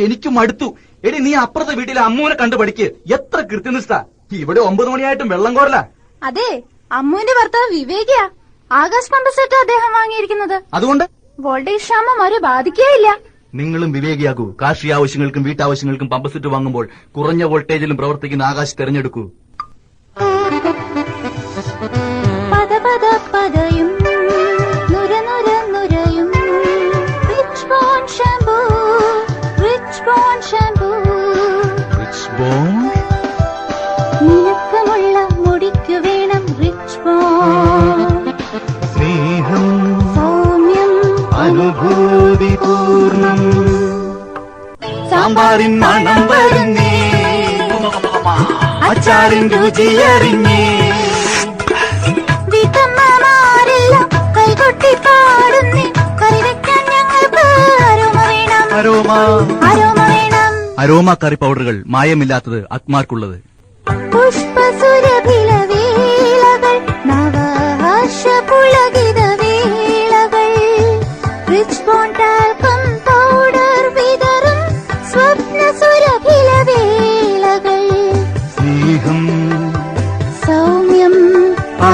എനിക്ക് മടുത്തു എടി നീ അപ്പുറത്തെ വീട്ടിലെ അമ്മൂനെ കണ്ടു പഠിക്ക്. എത്ര കൃത്യനിഷ്ഠ. ഇവിടെ ഒമ്പത് മണിയായിട്ടും വെള്ളം കോരല. അതെ അമ്മുവിന്റെ ഭർത്താവ് വിവേകിയാ. ആകാശ് പമ്പ് സെറ്റ് അദ്ദേഹം വാങ്ങിയിരിക്കുന്നത്. അതുകൊണ്ട്? വോൾട്ടേജ് ക്ഷാമം അവരെ ബാധിക്കുകയില്ല. നിങ്ങളും വിവേകിയാകൂ. കാർഷിക ആവശ്യങ്ങൾക്കും വീട്ടാവശ്യങ്ങൾക്കും പമ്പ് സെറ്റ് വാങ്ങുമ്പോൾ കുറഞ്ഞ വോൾട്ടേജിലും പ്രവർത്തിക്കുന്ന ആകാശ് തെരഞ്ഞെടുക്കൂ. പദ പദ പദയും പൂർണം. സാമ്പാറിൻ മണം വരുന്നേ. അച്ചാറിൻ രുചി അറിഞ്ഞേ. അരോമ. കറി പൗഡറുകൾ മായമില്ലാത്തത് അക്മാർക്കുള്ളത് പുഷ്പസുരഭിലവേളകൾ നവഹർഷ പുളകിത വേളകൾ. റിച്ച് ബോണ്ടാൽക്കം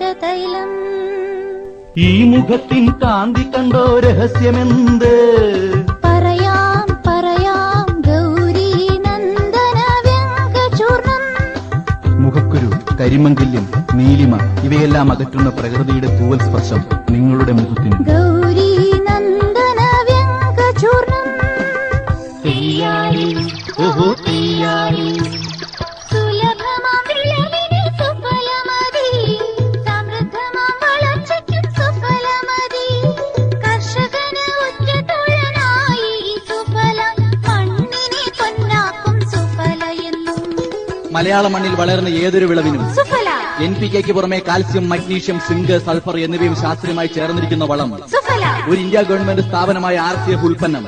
കേശതൈലം ഈ മുഖത്തിൻ കാന്തി കണ്ടോ രഹസ്യമെന്ത്? പറയാം പറയാം ഗൗരി നന്ദന വ്യങ്കചൂർണം മുഖക്കുരു കരിമങ്കില്യം നീലിമ ഇവയെല്ലാം അകറ്റുന്ന പ്രകൃതിയുടെ തൂവൽ സ്പർശം നിങ്ങളുടെ മുഖത്തിന്. ഗൗരി നന്ദന വ്യങ്കചൂർണം തീയായി ഓഹോ തീയായി മലയാള മണ്ണിൽ വളരുന്ന ഏതൊരു വിളവിനും എൻ പി കെക്ക് പുറമെ കാൽസ്യം മഗ്നീഷ്യം സിങ്ക് സൾഫർ എന്നിവയും ശാസ്ത്രീയമായി ചേർന്നിരിക്കുന്ന വളം ഒരു ഇന്ത്യ ഗവൺമെന്റ് സ്ഥാപനമായ ആർ സി എഫ് ഉൽപ്പന്നം.